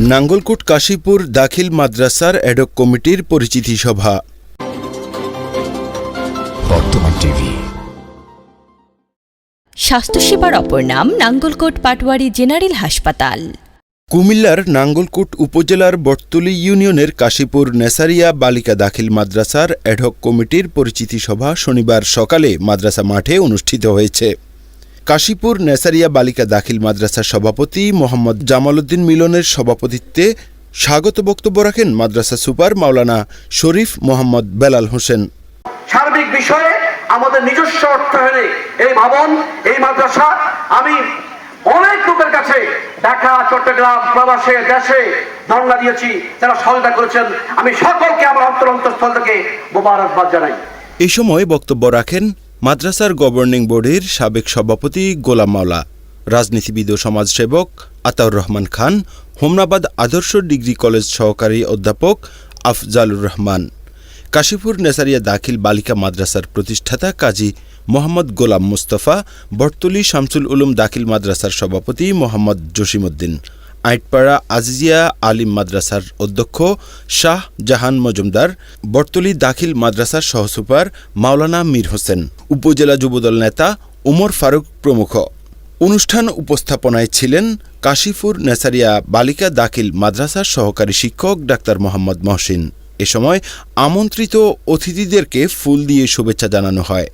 নাঙ্গলকোট কাশীপুর দাখিল মাদ্রাসার অ্যাডক কমিটির পরিচিতি সভা। বর্তমান টিভি। স্বাস্থ্যসেবার অপর নাম নাঙ্গলকোট পাটওয়ারি জেনারেল হাসপাতাল। কুমিল্লার নাঙ্গলকোট উপজেলার বটতলী ইউনিয়নের কাশীপুর নেসারিয়া বালিকা দাখিল মাদ্রাসার অ্যাডহক কমিটির পরিচিতি সভা শনিবার সকালে মাদ্রাসা মাঠে অনুষ্ঠিত হয়েছে। কাশীপুর নেসারিয়া বালিকা দাখিল মাদ্রাসার সভাপতি মোহাম্মদ জামালউদ্দিন মিলনের সভাপতিত্বে স্বাগত বক্তব্য রাখেন মাদ্রাসা সুপার মাওলানা শরীফ মোহাম্মদ বেলাল হোসেন। সার্বিক বিষয়ে আমাদের নিজস্ব অর্থায়নে এই ভবন এই মাদ্রাসা আমি অনেক লোকের কাছে ঢাকা চট্টগ্রাম প্রবাসে দেশে ধর্ণা দিয়েছি যারা সহায়তা করেছেন। আমি সকলকে আমার অন্তর অন্তঃস্থল থেকে মোবারকবাদ জানাই। এই সময় বক্তব্য রাখেন মাদ্রাসার গভর্নিং বডির সাবেক সভাপতি গোলাম মাওলা, রাজনীতিবিদ ও সমাজসেবক আতাউর রহমান খান, হোমনাবাদ আদর্শ ডিগ্রি কলেজ সহকারী অধ্যাপক আফজালুর রহমান, কাশীপুর নেসারিয়া দাখিল বালিকা মাদ্রাসার প্রতিষ্ঠাতা কাজী মোহাম্মদ গোলাম মুস্তফা, বটতলী শামসুল উলুম দাখিল মাদ্রাসার সভাপতি মোহাম্মদ জসিমউদ্দিন। আইটপাড়া আজিজিয়া আলিম মাদ্রাসার অধ্যক্ষ শাহ জাহান মজুমদার, বটতলী দাখিল মাদ্রাসার সহসুপার মাওলানা মীর হোসেন, উপজেলা যুবদল নেতা উমর ফারুক প্রমুখ। অনুষ্ঠান উপস্থাপনায় ছিলেন কাশীপুর নেসারিয়া বালিকা দাখিল মাদ্রাসার সহকারী শিক্ষক ডাক্তার মোহাম্মদ মহসিন। এ সময় আমন্ত্রিত অতিথিদেরকে ফুল দিয়ে শুভেচ্ছা জানানো হয়।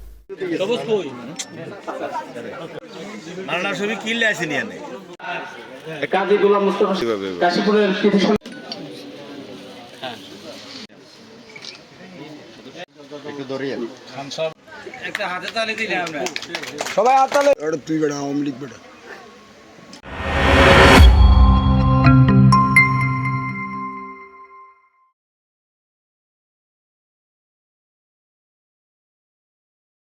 কাজী গোলাম মুস্তফা কাশীপুরের প্রতিষ্ঠান একটা হাতে তালি দিলে আমরা। তুই বেড়া আওয়ামী লীগ বেড়া।